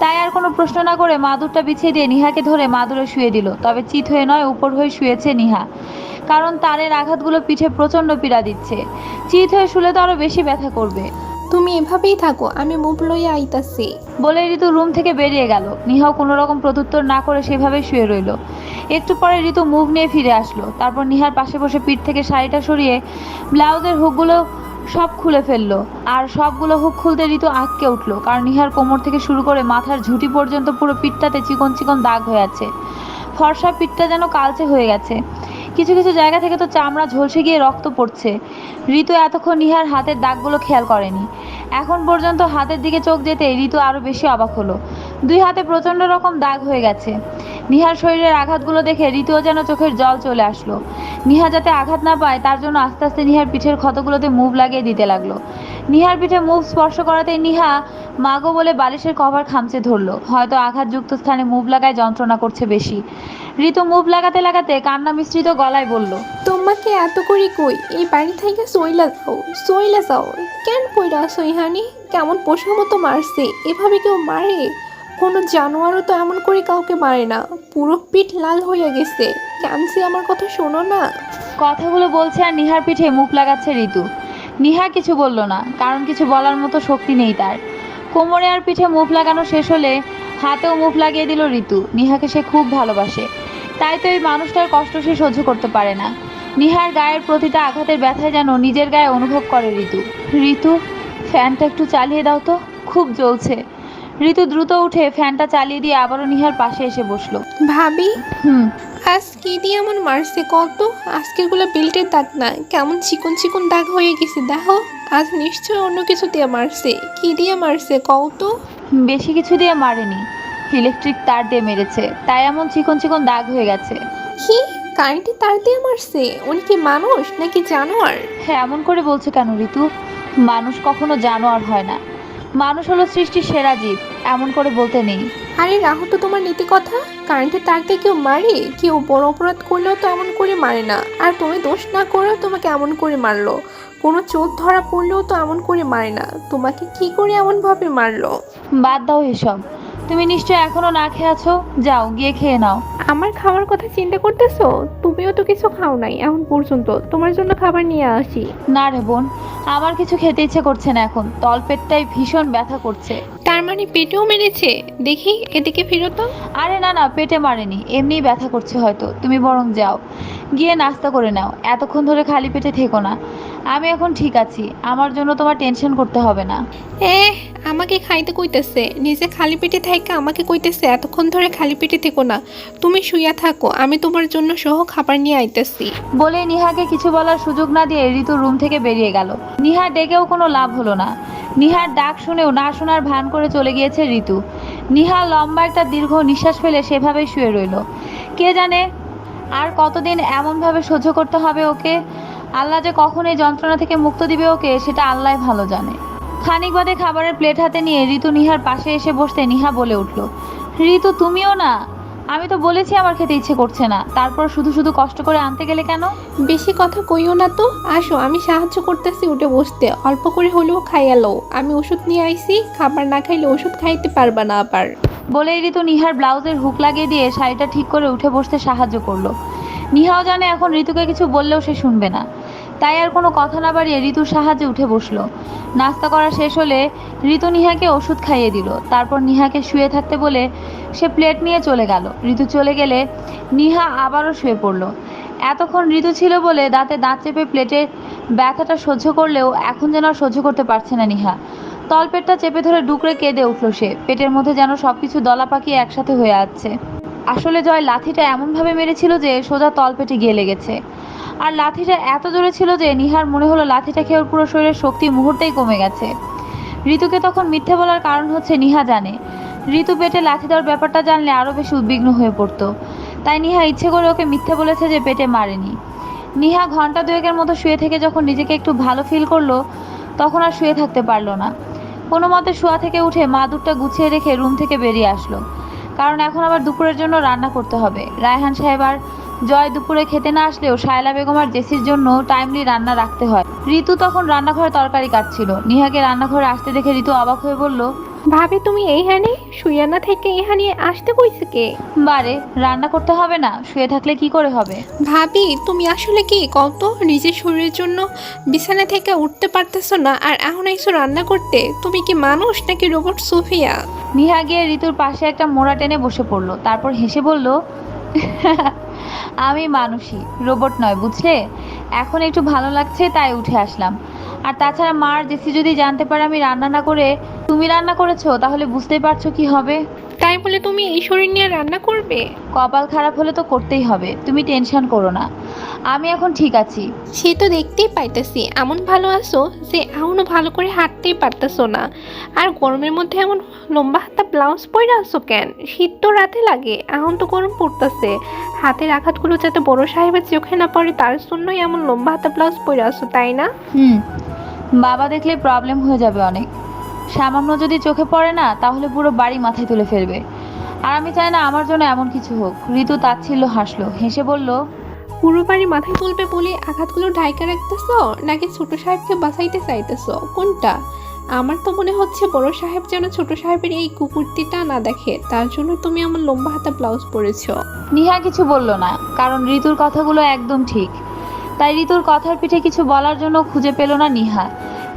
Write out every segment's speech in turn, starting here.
তাই আর কোনো প্রশ্ন না করে মাদুরটা বিছিয়ে দিয়ে নিহাকে ধরে মাদুরে শুয়ে দিল। তবে চিত হয়ে নয় উপর হয়ে শুয়েছে নিহা। কারণ তারের আঘাতগুলো পিঠে প্রচণ্ড পীড়া দিচ্ছে। চিত হয়ে শুলে তো আরও বেশি ব্যথা করবে। তুমি এভাবেই থাকো আমি মুভ লইয়া আইতাছি। বলে ঋতু রুম থেকে বেরিয়ে গেল। নিহাও কোনো রকম প্রত্যুত্তর না করে সেভাবে শুয়ে রইল। একটু পরে ঋতু মুভ নিয়ে ফিরে আসলো। তারপর নিহার পাশে বসে পিঠ থেকে শাড়িটা সরিয়ে ব্লাউজের হুকগুলো সব খুলে ফেলল। আর সবগুলো হুক খুলতে ঋতু আঁককে উঠল, কারণ নিহার কোমর থেকে শুরু করে মাথার ঝুঁটি পর্যন্ত পুরো পিঠটাতে চিকন চিকন দাগ হয়ে আছে। ফর্সা পিঠটা যেন কালচে হয়ে গেছে। কিছু কিছু জায়গা থেকে তো চামড়া ঝলসে গিয়ে রক্ত পড়ছে। ঋতু এতক্ষণ নিহার হাতের দাগগুলো খেয়াল করেনি। এখন পর্যন্ত হাতের দিকে চোখ যেতে ঋতু আরও বেশি অবাক হলো। দুই হাতে প্রচণ্ড রকম দাগ হয়ে গেছে। নিহার শরীরের আঘাতগুলো দেখে ঋতুও যেন চোখের জল চলে আসলো। নিহা যাতে আঘাত না পায়, তার জন্য আস্তে আস্তে নিহার পিঠের ক্ষতগুলোতে মুভ লাগিয়ে দিতে লাগল। নিহার পিঠে মুখ স্পর্শ করাতে নিহা মাগো বলে বালিশের কভার খামচে ধরলো। হয়তো আঘাতযুক্ত স্থানে মুভ লাগায় যন্ত্রণা করছে বেশি। ঋতু মুভ লাগাতে লাগাতে কান্না মিশ্রিত গলায় বলল তোমাকে এত করে কই? এই বাড়ি থেকে সইলা যাও সইলা যাও। কেন কইরা সইহানি কেমন পশুর মতো মারছে। এভাবে কেউ মারে? কোনো জানোয়ারও তো এমন করে কাউকে মারে না। পুরো পিঠ লাল হয়ে গেছে। ক্যান্সি আমার কথা শোনো না? কথাগুলো বলছে আর নিহার পিঠে মুখ লাগাচ্ছে ঋতু। নিহা কিছু বলল না কারণ কিছু বলার মতো শক্তি নেই তার। কোমরে আর পিঠে মুখ লাগানো শেষ হলে হাতেও মুখ লাগিয়ে দিল ঋতু। নিহাকে সে খুব ভালোবাসে। তাই তো এই মানুষটার কষ্ট সে সহ্য করতে পারে না। নিহার গায়ের প্রতিটা আঘাতের ব্যথায় যেন নিজের গায়ে অনুভব করে ঋতু। ঋতু ফ্যানটা একটু চালিয়ে দাও তো খুব জ্বলছে। ঋতু দ্রুত উঠে ফ্যানটা চালিয়ে দিয়ে আবারও নিহার পাশে এসে বসল। ভাবি? হুম। আজ কি দিয়ে এমন মারছে কত আজকেরগুলো বেল্টের দাগ না। কেমন চিকন চিকন দাগ হয়ে গেছে দেখো। আজ নিশ্চয় অন্য কিছু দিয়ে মারছে। কি দিয়ে মারছে কত বেশি কিছু দিয়ে মারেনি। ইলেকট্রিক তার দিয়ে মেরেছে। তাই এমন চিকন চিকন দাগ হয়ে গেছে। কি? কারেন্টে তার দিয়ে মারছে? উনি কি মানুষ নাকি জানোয়ার? হ্যাঁ এমন করে বলছো কেন ঋতু? মানুষ কখনো জানোয়ার হয় না। মানুষ হলো সৃষ্টির সেরা জীব। এমন করে বলতে নেই। আরে রাহু তো তোমার নীতি কথা। কারেন্টের তার দিয়ে কেউ মারে? কেউ বড় অপরাধ করলেও তো এমন করে মারে না। আর তুমি দোষ না করেও তোমাকে এমন করে মারলো। কোনো চোর ধরা পড়লেও তো এমন করে মারে না। তোমাকে কি করে এমনভাবে মারলো? বাদ দাও এসব। তুমি নিশ্চয় এখনও না খেয়ে আছো? যাও গিয়ে খেয়ে নাও। আমার খাওয়ার কথা চিন্তা করতেছো? তুমিও তো কিছু খাও নাই এখন পর্যন্ত। তোমার জন্য খাবার নিয়ে আসি। না রে বোন আমার কিছু খেতে ইচ্ছে করছে না এখন। তলপেটটাই ভীষণ ব্যথা করছে। তার মানে পেটেও মেরেছে? দেখি এদিকে ফিরো তো। আরে না না পেটে মারেনি। এমনিই ব্যথা করছে হয়তো। তুমি বরং যাও। গিয়ে নাস্তা করে নাও। এতক্ষণ ধরে খালি পেটে থেকো না। আমি এখন ঠিক আছি। আমার জন্য তোমার টেনশন করতে হবে না। এ আমাকে খাইতে কইতেছে, নিজে খালি পেটে থাইকা আমাকে কইতেছে, এতক্ষণ ধরে খালি পেটে থেকো না। তুমি শুইয়া থাকো, আমি তোমার জন্য সহ খাবার নিয়ে আইতেছি। বলে নিহাকে কিছু বলার সুযোগ না দিয়ে ঋতু রুম থেকে বেরিয়ে গেল। নিহা ডেকেও কোনো লাভ হলো না। নিহার ডাক শুনেও না শোনার ভান করে চলে গিয়েছে ঋতু। নিহা লম্বা একটা দীর্ঘ নিঃশ্বাস ফেলে সেভাবেই শুয়ে রইল। কে জানে আর কতদিন এমনভাবে সহ্য করতে হবে ওকে? আল্লাহ যে কখন এই যন্ত্রণা থেকে মুক্ত দিবে ওকে, সেটা আল্লাহ ভালো জানে। খানিক বাদে খাবারের প্লেট হাতে নিয়ে ঋতু নিহার পাশে এসে বসতে নিহা বলে উঠল ঋতু তুমিও না? আমি তো বলেছি আমার খেতে ইচ্ছে করছে না। তারপর শুধু শুধু কষ্ট করে আনতে গেলে কেন? বেশি কথা কইও না তো। আসো আমি সাহায্য করতেছি উঠে বসতে। অল্প করে হলেও খাইয়ালো। আমি ওষুধ নিয়ে আইছি। খাবার না খাইলে ওষুধ খাইতে পারবা না আবার। বলেই ঋতু নিহার ব্লাউজের হুক লাগিয়ে দিয়ে শাড়িটা ঠিক করে উঠে বসতে সাহায্য করল। নিহাও জানে এখন ঋতুকে কিছু বললেও সে শুনবে না। তাই আর কোনো কথা না বাড়িয়ে ঋতুর সাহায্যে উঠে বসল। নাস্তা করা শেষ হলে ঋতু নিহাকে ওষুধ খাইয়ে দিল। তারপর নিহাকে শুয়ে থাকতে বলে সে প্লেট নিয়ে চলে গেল। ঋতু চলে গেলে নিহা আবারও শুয়ে পড়ল। এতক্ষণ ঋতু ছিল বলে দাঁতে দাঁত চেপে প্লেটের ব্যথাটা সহ্য করলেও এখন যেন আর সহ্য করতে পারছে না নিহা। তলপেটটা চেপে ধরে ডুকরে কেঁদে উঠল সে। পেটের মধ্যে যেন সবকিছু দলা পাকিয়ে একসাথে হয়ে আছে। আসলে জয় লাথিটা এমনভাবে মেরেছিল যে সোজা তলপেটে গিয়ে লেগেছে। আর লাথিটা এত জোরে ছিল যে নিহার মনে হলো লাথিটা খেয়ে পুরো শরীরের শক্তি মুহূর্তেই কমে গেছে। ঋতুকে তখন মিথ্যে বলার কারণ হচ্ছে নিহা জানে। ঋতু পেটে লাথি দেওয়ার ব্যাপারটা জানলে আরও বেশি উদ্বিগ্ন হয়ে পড়তো। তাই নিহা ইচ্ছে করে ওকে মিথ্যে বলেছে যে পেটে মারেনি। নিহা ঘণ্টা দুয়েকের মতো শুয়ে থেকে যখন নিজেকে একটু ভালো ফিল করল, তখন আর শুয়ে থাকতে পারল না। কোনো মতে শোয়া থেকে উঠে মা দুধটা গুছিয়ে রেখে রুম থেকে বেরিয়ে আসলো। কারণ এখন আবার দুপুরের জন্য রান্না করতে হবে। রায়হান সাহেব আর জয় দুপুরে খেতে না আসলেও শায়লা বেগম আর জেসির জন্য টাইমলি রান্না রাখতে হয়। ঋতু তখন রান্নাঘরে তরকারি কাটছিল। নিহাকে রান্নাঘরে আসতে দেখে ঋতু অবাক হয়ে বলল ভাবি তুমি এই এইখানে শুয়ানা থেকে এখানে আসতে কইছে কে? বারে রান্না করতে হবে না শুয়ে থাকলে কি করে হবে? ভাবি তুমি আসলে কি কত নিজের শরীরের জন্য বিছানা থেকে উঠতে পারতেছো না আর এখন এসো রান্না করতে? তুমি কি মানুষ নাকি রোবট সোফিয়া? নিহা গিয়ে ঋতুর পাশে একটা মোড়া টেনে বসে পড়ল। তারপর হেসে বলল আমি মানুষই রোবট নয় বুঝলে? এখন একটু ভালো লাগছে তাই উঠে আসলাম। আর তাছাড়া মার জেসি যদি জানতে পারে আমি রান্না না করে তুমি রান্না করেছ তাহলে বুঝতেই পারছ কি হবে। তাই বলে তুমি এই শরীর নিয়ে রান্না করবে? কপাল খারাপ হলে তো করতেই হবে তুমি টেনশন করো না। আমি এখন ঠিক আছি। সে তো দেখতেই পাইতেছি এমন ভালো আছো যে এখনও ভালো করে হাঁটতেই পারতেছো না। আর গরমের মধ্যে এমন লম্বা হাতা ব্লাউজ পরে আসো কেন? শীত তো রাতে লাগে এখন তো গরম পড়তেছে। হাতের আঘাতগুলো যাতে বড় সাহেবের চোখে না পড়ে তার জন্যই এমন লম্বা হাতা ব্লাউজ পরে আসো তাই না? হুম বাবা দেখলে প্রবলেম হয়ে যাবে অনেক। সামান্য যদি চোখে পড়ে না তাহলে পুরো বাড়ি মাথায় তুলে ফেলবে। আর আমি চাই না আমার জন্য এমন কিছু হোক। ঋতু তাচ্ছিল্য হাসলো হেসে বলল পুরো বাড়ি মাথায় তুলবে বলে আঘাতগুলো ঢাইকা রাখতেছো নাকি ছোট সাহেবকে বাঁচাইতে চাইতেছো? কোনটা? আমার তো মনে হচ্ছে বড় সাহেব যেন ছোট সাহেবের এই কুকুরটিটা না দেখে, তার জন্য তুমি আমার লম্বা হাতা ব্লাউজ পরেছো। নিহা কিছু বলল না, কারণ ঋতুর কথাগুলো একদম ঠিক। তাই ঋতুর কথার পিঠে কিছু বলার জন্য খুঁজে পেল না নিহা।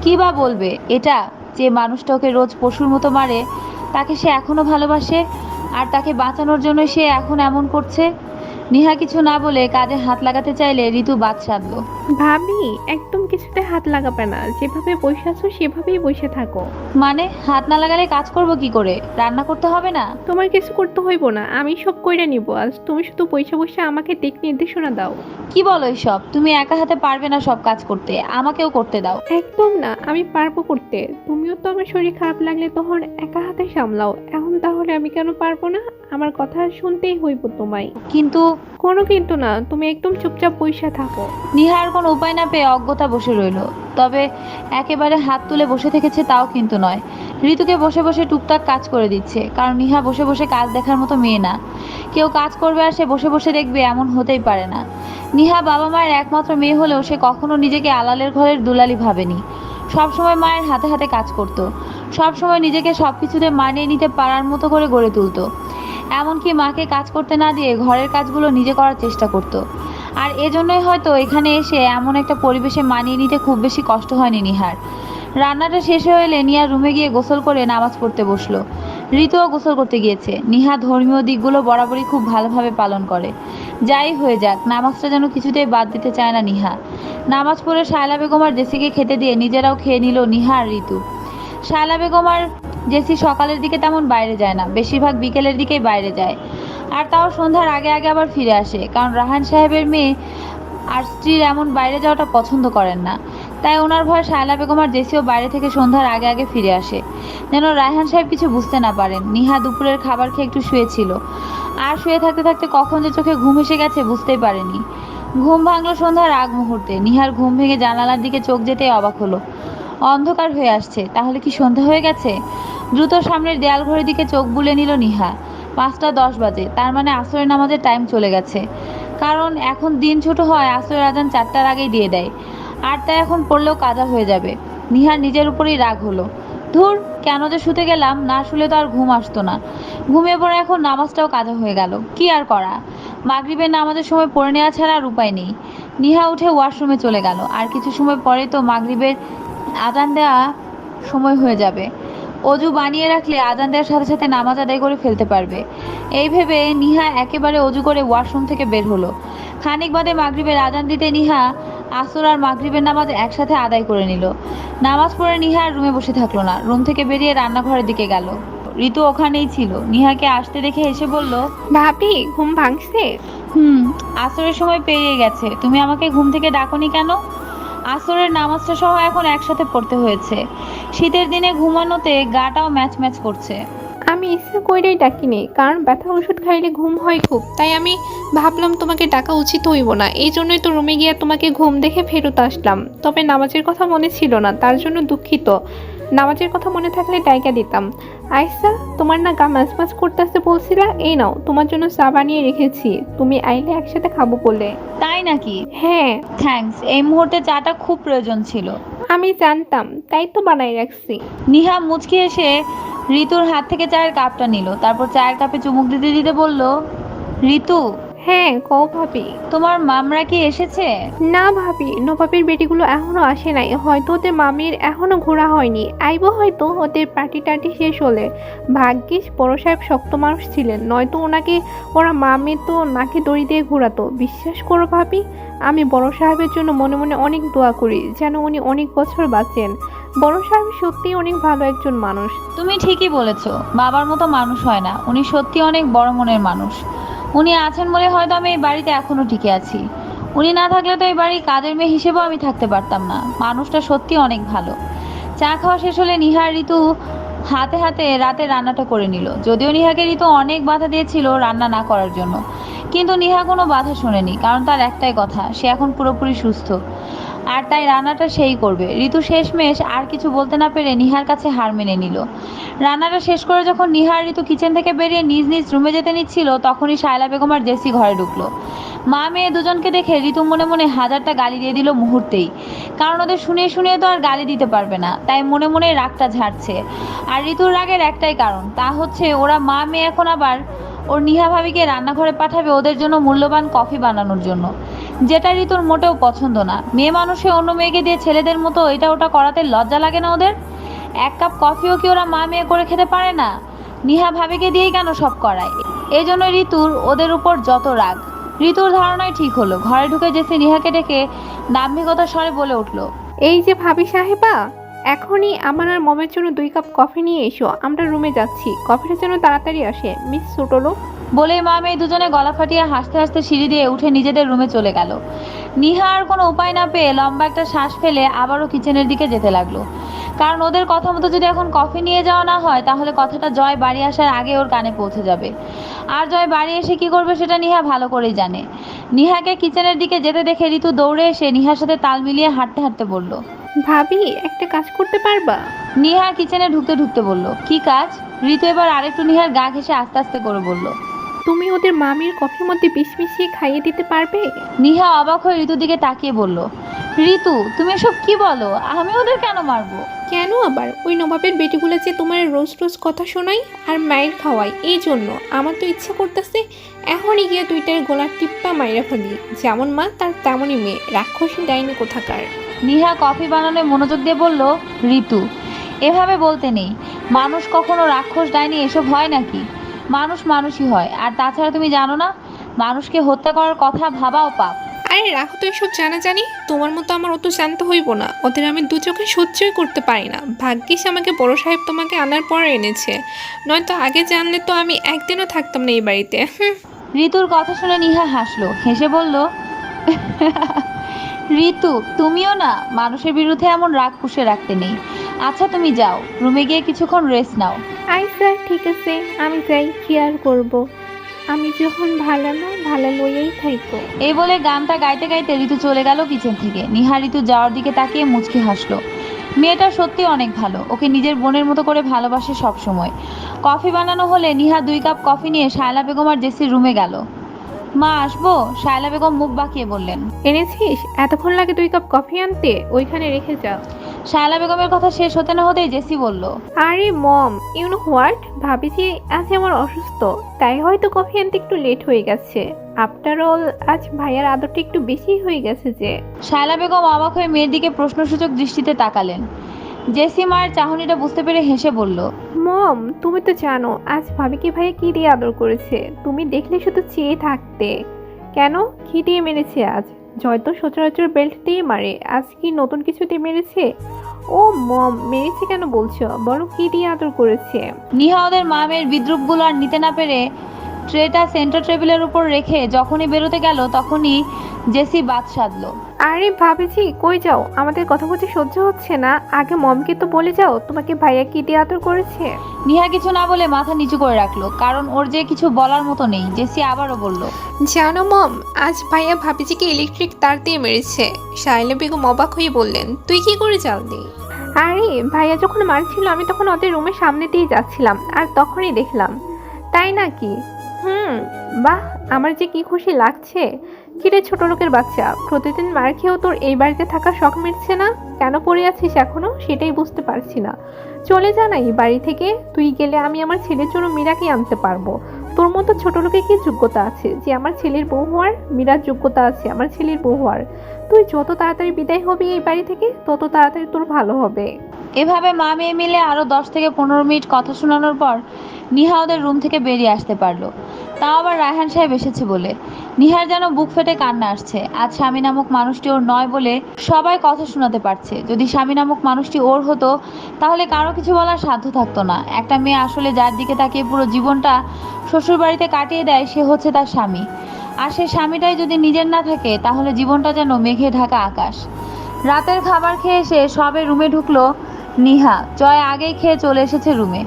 কি বা বলবে, এটা যে মানুষটা ওকে রোজ পশুর মতো মারে, তাকে সে এখনও ভালোবাসে, আর তাকে বাঁচানোর জন্য সে এখন এমন করছে? নিহা কিছু না বলে কাজে হাত লাগাতে চাইলে ঋতু বাদ সাধলো। ভাবি একদম কিছুতে হাত লাগাবে না। যেভাবে বসে আছো সেভাবেই বসে থাকো। মানে হাত না লাগালে কাজ করব কি করে? রান্না করতে হবে না? তোমার কিছু করতে হইব না। আমি সব কইরা নিব। আজ তুমি শুধু বসে বসে আমাকে দিক নির্দেশনা দাও। কি বলো সব তুমি একা হাতে পারবে না সব কাজ করতে। আমাকেও করতে দাও। একদম না আমি পারব করতে। তুমিও তো আমার শরীর খারাপ লাগলে তখন একা হাতে সামলাও। তাহলে আমি কেন পারব না? আমার কথা শুনতেই হইব তোমায়। কিন্তু কোনো কিন্তু না তুমি একদম চুপচাপ বসে থাকো। নিহার কোনো উপায় না পেয়ে অজ্ঞতা বসে রইল। তবে একেবারে হাত তুলে বসে থেকেছে তাও কিন্তু নয়। ঋতুকে বসে বসে টুকটাক কাজ করে দিচ্ছে কারণ নিহা বসে বসে কাজ দেখার মতো মেয়ে না। কেউ কাজ করবে আর সে বসে বসে দেখবে এমন হতেই পারে না। নিহা বাবা মায়ের একমাত্র মেয়ে হলেও সে কখনো নিজেকে আলালের ঘরের দুলালি ভাবেনি। সবসময় মায়ের হাতে হাতে কাজ করত। সবসময় নিজেকে সব কিছুতে মানিয়ে নিতে পারার মতো করে গড়ে তুলত। এমনকি মাকে কাজ করতে না দিয়ে ঘরের কাজগুলো নিজে করার চেষ্টা করত। আর এজন্যই হয়তো এখানে এসে এমন একটা পরিবেশে মানিয়ে নিতে খুব বেশি কষ্ট হয়নি নিহার। রান্নাটা শেষ হয়ে এলে নিয়া রুমে গিয়ে গোসল করে নামাজ পড়তে বসল। ঋতুও গোসল করতে গিয়েছে। নিহা ধর্মীয় দিকগুলো বরাবরই খুব ভালোভাবে পালন করে। যাই হয়ে যাক, নামাজটা যেন কিছুতেই বাদ দিতে চায় না নিহা। নামাজ পড়ে শায়লা বেগম আর জেসিকে খেতে দিয়ে নিজেরাও খেয়ে নিল নিহা আর ঋতু। শায়লা বেগম আর জেসি সকালের দিকে তেমন বাইরে যায় না, বেশিরভাগ বিকেলের দিকেই বাইরে যায়। আর তাও সন্ধ্যার আগে আগে আবার ফিরে আসে, কারণ রাহান সাহেবের মেয়ে আর স্ত্রীর এমন বাইরে যাওয়াটা পছন্দ করেন না। তাই ওনার ভয় শায়লা বেগম আর জেসিও বাইরে থেকে সন্ধ্যার আগে আগে ফিরে আসে। যেন রায়হান সাহেব কিছু বুঝতে না পারেন। নিহা দুপুরের খাবার খেয়ে একটু শুয়েছিল। আর শুয়ে থাকতে থাকতে কখন যে চোখে ঘুম এসে গেছে বুঝতেই পারেনি। ঘুম ভাঙলো সন্ধ্যার আগ মুহূর্তে। নিহার ঘুম ভেঙে জানালার দিকে চোখ যেতেই অবাক হলো। অন্ধকার হয়ে আসছে। তাহলে কি সন্ধ্যা হয়ে গেছে? দ্রুত সামনের দেয়াল ঘরের দিকে চোখ বুলে নিল নিহা। পাঁচটা দশ বাজে। তার মানে আসরের নামাজের টাইম চলে গেছে। কারণ এখন দিন ছোট হয়, আসরের আজান চারটার আগেই দিয়ে দেয়। আর তাই এখন পড়লেও কাজা হয়ে যাবে। নিহার নিজের উপরেই রাগ হলো। ধুর, কেন যে শুতে গেলাম, না শুলে তো আর ঘুম আসতো না। ঘুমিয়ে পড়ে এখন নামাজটাও কাজা হয়ে গেল। কি আর করা? মাগরিবের নামাজের সময় পড়ে নেওয়া ছাড়া আর উপায় নেই। নিহা উঠে ওয়াশরুমে চলে গেল। আর কিছু সময় পরে তো মাগরিবের আজান দেওয়া সময় হয়ে যাবে। অজু বানিয়ে রাখলে আজান দেওয়ার সাথে সাথে নামাজ আদায় করে ফেলতে পারবে। এই ভেবে নিহা একেবারে অজু করে ওয়াশরুম থেকে বের হলো। খানিক বাদে মাগরিবের আজান দিতে নিহা আসর আর মাগরিবের নামাজ একসাথে আদায় করে নিল। নামাজ পড়ে নিহা আর রুমে বসে থাকল না। রুম থেকে বেরিয়ে রান্নাঘরের দিকে গেল। ঋতু ওখানেই ছিল। নিহাকে আসতে দেখে এসে বলল ভাবি ঘুম ভাঙছে? হুম আসরের সময় পেরিয়ে গেছে। তুমি আমাকে ঘুম থেকে ডাকনি কেন? আসরের নামাজটা সহ এখন একসাথে পড়তে হয়েছে। শীতের দিনে ঘুমানোতে গাটাও ম্যাচ ম্যাচ করছে। আমি ইচ্ছা কইরাই ডাকিনি কারণ ব্যথা ওষুধ খাইলে ঘুম হয় খুব। তাই আমি ভাবলাম তোমাকে ডাকা উচিত হইব না। এই জন্যই তো রুমে গিয়ে তোমাকে ঘুম দেখে ফেরত আসলাম। তবে নামাজের কথা মনে ছিল না তার জন্য দুঃখিত। নামাজের কথা মনে থাকলে ডাইকা দিতাম। আইসা তোমার না গা ম্যাচ ম্যাচ করতেছে বলছিলা? এই নাও তোমার জন্য চা বানিয়ে রেখেছি। তুমি আইলে একসাথে খাব বলে। তাই নাকি? হ্যাঁ। থ্যাঙ্কস এই মুহূর্তে চাটা খুব প্রয়োজন ছিল। আমি জানতাম তাই তো বানাই রাখছি। নিহা মুচকি এসে ঋতুর হাত থেকে চায়ের কাপটা নিল। তারপর চায়ের কাপে চুমুক দিতে দিতে বলল ঋতু হ্যাঁ কও ভাবি। তোমার মামরা কি এসেছে? না ভাবি নবাবের বেটিগুলো এখনও আসে নাই। হয়তো ওদের মামির এখনও ঘোরা হয়নি। আইব হয়তো ওদের পার্টি টার্টি শেষ হলে। ভাগ্যিস বড় সাহেব শক্ত মানুষ ছিলেন। নয়তো ওনাকে ওরা মামি তো নাকে দড়ি দিয়ে ঘোরাতো। বিশ্বাস করো ভাবি আমি বড় সাহেবের জন্য মনে মনে অনেক দোয়া করি যেন উনি অনেক বছর বাঁচেন। বড় সাহেব সত্যিই অনেক ভালো একজন মানুষ। তুমি ঠিকই বলেছ, বাবার মতো মানুষ হয় না। উনি সত্যি অনেক বড় মনের মানুষ। উনি আছেন বলে হয়তো আমি এই বাড়িতে এখনও টিকে আছি। উনি না থাকলে তো এই বাড়ির কাজের মেয়ে হিসেবেও আমি থাকতে পারতাম না। মানুষটা সত্যি অনেক ভালো। চা খাওয়া শেষ হলে নিহার ঋতু হাতে হাতে রাতে রান্নাটা করে নিল। যদিও নিহাকে ঋতু অনেক বাধা দিয়েছিল রান্না না করার জন্য। কিন্তু নিহা কোনো বাধা শোনেনি, কারণ তার একটাই কথা, সে এখন পুরোপুরি সুস্থ। আর তাই রান্নাটা সেই করবে। ঋতু শেষমেশ আর কিছু বলতে না পেরে নিহার কাছে হার মেনে নিল। রান্নাটা শেষ করে যখন নিহার ঋতু কিচেন থেকে বেরিয়ে নিজ নিজ রুমে যেতে নিচ্ছিল, তখনই শায়লা বেগম আর জেসি ঘরে ঢুকলো। মা মেয়ে দুজনকে দেখে ঋতু মনে মনে হাজারটা গালি দিয়ে দিল মুহূর্তেই। কারণ ওদের শুনে শুনে তো আর গালি দিতে পারবে না, তাই মনে মনে রাগটা ঝাড়ছে। আর ঋতুর রাগের একটাই কারণ, তা হচ্ছে ওরা মা মেয়ে এখন আবার ওর নিহা ভাবিকে রান্নাঘরে পাঠাবে ওদের জন্য মূল্যবান কফি বানানোর জন্য। যেটা ঋতুর মোটেও পছন্দ না। মেয়ে মানুষে অন্য মেয়েকে দিয়ে ছেলেদের মতো এটা ওটা করাতে লজ্জা লাগে না ওদের? এক কাপ কফিও কি ওরা মা মেয়ে করে খেতে পারে না? নিহা ভাবিকে দিয়েই কেন সব করায়? এই জন্য ঋতুর ওদের উপর যত রাগ। ঋতুর ধারণাই ঠিক হলো। ঘরে ঢুকে জেসি নিহাকে ডেকে দাম্ভিকতার স্বরে বলে উঠল, এই যে ভাবি সাহেবা, এখনই আমার আর মমের জন্য দুই কাপ কফি নিয়ে এসো। আমরা রুমে যাচ্ছি। কফিটা যেন তাড়াতাড়ি আসে। মিস ছোটলো বলেই মা মেয়ে দুজনে গলা ফাটিয়ে হাসতে হাসতে সিঁড়ি দিয়ে উঠে নিজেদের রুমে চলে গেল। নিহা আর কোনো উপায় না পেয়ে লম্বা একটা শ্বাস ফেলে আবারও কিচেনের দিকে যেতে লাগল। কারণ ওদের কথা মতো যদি এখন কফি নিয়ে যাওয়া না হয় তাহলে কথাটা জয় বাড়ি আসার আগে ওর কানে পৌঁছে যাবে। আর জয় বাড়ি এসে কি করবে সেটা নিহা ভালো করেই জানে। নিহাকে কিচেনের দিকে যেতে দেখে ঋতু দৌড়ে এসে নিহার সাথে তাল মিলিয়ে হাঁটতে হাঁটতে বলল ভাবি একটা কাজ করতে পারবা? নিহা কিচেনে ঢুকতে ঢুকতে বলল কি কাজ? ঋতু এবার আরেকটু নিহার গা ঘেসে আস্তে আস্তে করে বলল তুমি ওদের মামির কফির মধ্যে বিষ মিশিয়ে খাইয়ে দিতে পারবে? নিহা অবাক হয়ে ঋতুর দিকে তাকিয়ে বলল ঋতু তুমি এসব কি বলো? আমি ওদের কেন মারবো? কেন আবার? ওই নবাবের বেটিগুলো যে তোমার রোজ রোজ কথা শোনাই আর মায়ের খাওয়াই এই জন্য আমার তো ইচ্ছা করতেছে এখনই গিয়ে দুইটার গোলার টিপ্পা মাইরা ফেলি। যেমন মা তার তেমনই মেয়ে রাক্ষসী ডাইনি কোথাকার? নিহা কফি বানানোয় মনোযোগ দিয়ে বলল ঋতু এভাবে বলতে নেই। মানুষ কখনো রাক্ষস ডাইনি এসব হয় নাকি? মানুষ মানুষই হয়। আর তাছাড়া তুমি জানো না মানুষকে হত্যা করার কথা ভাবাও পাপ। আরে রাখো তো এসব জানা জানি তোমার মতো আমার অত জানতে হইব না। ওদের আমি দু চোখে সহ্যই করতে পারি না। ভাগ্যিস আমাকে বড় সাহেব তোমাকে আনার পর এনেছে। নয়তো আগে জানলে তো আমি একদিনও থাকতাম না এই বাড়িতে। ঋতুর কথা শুনে নিহা হাসলো। হেসে বলল ঋতু তুমিও না? মানুষের বিরুদ্ধে এমন রাগ পুষে রাখতে নেই। আচ্ছা তুমি যাও। রুমে গিয়ে কিছুক্ষণ রেস্ট নাও। আই স্যার ঠিক আছে। আমি যাই কি আর করব? আমি যখন ভালো না ভালো লইয়েই থাকব এই বলে গানটা গাইতে গাইতে ঋতু চলে গেল কিচেন থেকে। নিহা ঋতু যাওয়ার দিকে তাকিয়ে মুচকি হাসলো। মেয়েটা সত্যি অনেক ভালো। ওকে নিজের বোনের মতো করে ভালোবাসে সব সময়। কফি বানানো হলে নিহা দুই কাপ কফি নিয়ে শায়লা বেগম আর জেসির রুমে গেল। মা আসব? শায়লা বেগম মুখ বাঁকিয়ে বললেন। এনেছিস? এতক্ষণ লাগে দুই কাপ কফি আনতে? ওইখানে রেখে যা শায়লা বেগমের কথা শেষ হতে না হতেই জেসি বলল আরে মম ইউ নো হোয়াট ভাবিছি আজ আমার অসুস্থ তাই হয়তো কফি আনতে একটু লেট হয়ে গেছে। আফটার অল আজ ভাইয়ার আদরটা একটু বেশি হয়ে গেছে যে। শায়লা বেগম অবাক হয়ে মেয়ের দিকে প্রশ্নসূচক দৃষ্টিতে তাকালেন। জেসি মার চাহনিটা বুঝতে পেরে হেসে বলল মম তুমি তো জানো আজ ভাবিকে ভাইয়া কি দিয়ে আদর করেছে? তুমি দেখলে শুধু চেয়ে থাকতে। কেন? দিয়ে মেরেছে আজ? জয় তো সচরাচর বেল্ট দিয়ে মারে। আজ কি নতুন কিছুতে মেরেছে? ও মম, মেরেছে কেন বলছো? বরং কি দিয়ে আদর করেছে? নিহা ওদের মা মেয়ের বিদ্রুপগুলো আর নিতে না পেরে ট্রেটা সেন্টার টেবিলের উপর রেখে যখনই বেরোতে গেল তখনই জেসি বাদ সাধলো। আরে ভাবেছি কই যাও? আমাদের কথা বলতে সহ্য হচ্ছে না। আগে মমকে তো বলে যাও তোমাকে ভাইয়া কি দিয়ে আদর করেছে? নিহা কিছু না বলে মাথা নিচু করে রাখল কারণ ওর যে কিছু বলার মতো নেই জেসি আবারও বলল। জানো মম আজ ভাইয়া ভাবিজিকে ইলেকট্রিক তার দিয়ে মেরেছে। শাইলা বেগম অবাক হয়ে বললেন তুই কি করে জানলি? আরে ভাইয়া যখন মারছিল আমি তখন ওদের রুমের সামনে দিয়ে যাচ্ছিলাম আর তখনই দেখলাম। তাই নাকি? হুম, বাহ, আমার যে কি খুশি লাগছে। কিরে ছোট লোকের বাচ্চা, প্রতিদিন মার খেয়েও তোর এই বাড়িতে থাকা শখ মিটছে না? কেন পড়ে আছিস এখনও? সেটাই বুঝতে পারছি না। চলে যা না এই বাড়ি থেকে, তুই গেলে আমি আমার ছেলের জন্য মীরাকে আনতে পারব। তোর মতো ছোট লোকের কি যোগ্যতা আছে? যে আমার ছেলের বউ হওয়ার মীরার যোগ্যতা আছে, আমার ছেলের বউ হওয়ার। তুই যত তাড়াতাড়ি বিদায় হবি এই বাড়ি থেকে, তত তাড়াতাড়ি তোর ভালো হবে। এভাবে মা মেয়ে মিলে আরও দশ থেকে পনেরো মিনিট কথা শোনানোর পর নিহা ওদের রুম থেকে বেরিয়ে আসতে পারল। তাও আবার রায়হান সাহেব এসেছে বলে। নিহার যেন বুক ফেটে কান্না আসছে। আজ স্বামী নামক মানুষটি ওর নয় বলে সবাই কথা শোনাতে পারছে। যদি স্বামী নামক মানুষটি ওর হতো, তাহলে কারও কিছু বলার সাধ্য থাকতো না। একটা মেয়ে আসলে যার দিকে তাকিয়ে পুরো জীবনটা শ্বশুরবাড়িতে কাটিয়ে দেয়, সে হচ্ছে তার স্বামী। আর সে স্বামীটাই যদি নিজের না থাকে, তাহলে জীবনটা যেন মেঘে ঢাকা আকাশ। রাতের খাবার খেয়ে এসে সবে রুমে ঢুকলো নিহা, জয় আগেই খেয়ে চলে এসেছে রুমে।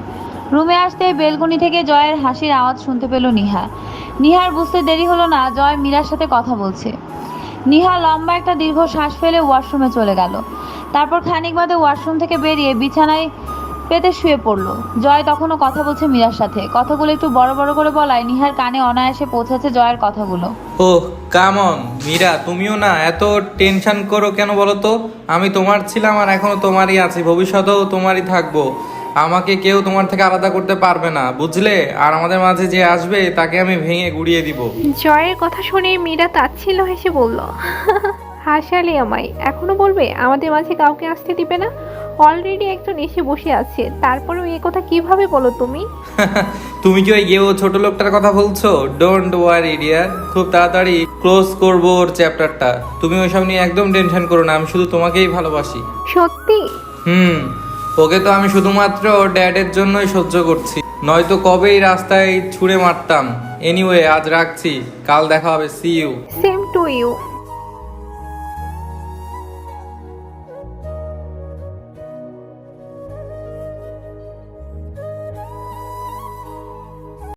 রুমে আসতে বেলকনি থেকে জয়ের হাসির আওয়াজ শুনতে পেল নিহা। নিহার বুঝতে দেরি হলো না, জয় মীরার সাথে কথা বলছে। নিহা লম্বা একটা দীর্ঘ শ্বাস ফেলে ওয়াশরুমে চলে গেল। তারপর খানিক বাদে ওয়াশরুম থেকে বেরিয়ে বিছানায় পেতে শুয়ে পড়ল। জয় তখনও কথা বলছে মীরার সাথে। কথাগুলো একটু বড় বড় করে বলায় নিহার কানে অনায়াসে পৌঁছেছে জয়ের কথাগুলো। ও কামন মীরা তুমিও না এত টেনশন করো কেন বলো তো? আমি তোমার ছিলাম আর এখনও তোমারই আছি। ভবিষ্যতেও তোমারই থাকব। আমাকে কেউ তোমার থেকে আলাদা করতে পারবে না বুঝলে? আর আমাদের মাঝে যে আসবে তাকে আমি ভেঙে গুড়িয়ে দিব। জয়ের কথা শুনে মীরা তাচ্ছিল্য হেসে বলল হাসালে আমায়। এখনও বলবে আমাদের মাঝে কাউকে আসতে দিবে না? অলরেডি একজন এসে বসে আছে। তারপরেও এ কথা কীভাবে বলো তুমি? তুমি কি ওই গেও ছোট লোকটার কথা বলছো? ডোন্ট ওয়ারি ডিয়ার খুব তাড়াতাড়ি ক্লোজ করব ওর চ্যাপ্টারটা তুমি ওইসব নিয়ে একদম টেনশন করো না আমি শুধু তোমাকেই ভালোবাসি। সত্যি? হুম ওকে তো আমি শুধুমাত্র ওর ড্যাডের জন্যই সহ্য করছি। নয়তো কবেই রাস্তায় ছুঁড়ে মারতাম। এনিওয়ে আজ রাখছি। কাল দেখা হবে। See you same to you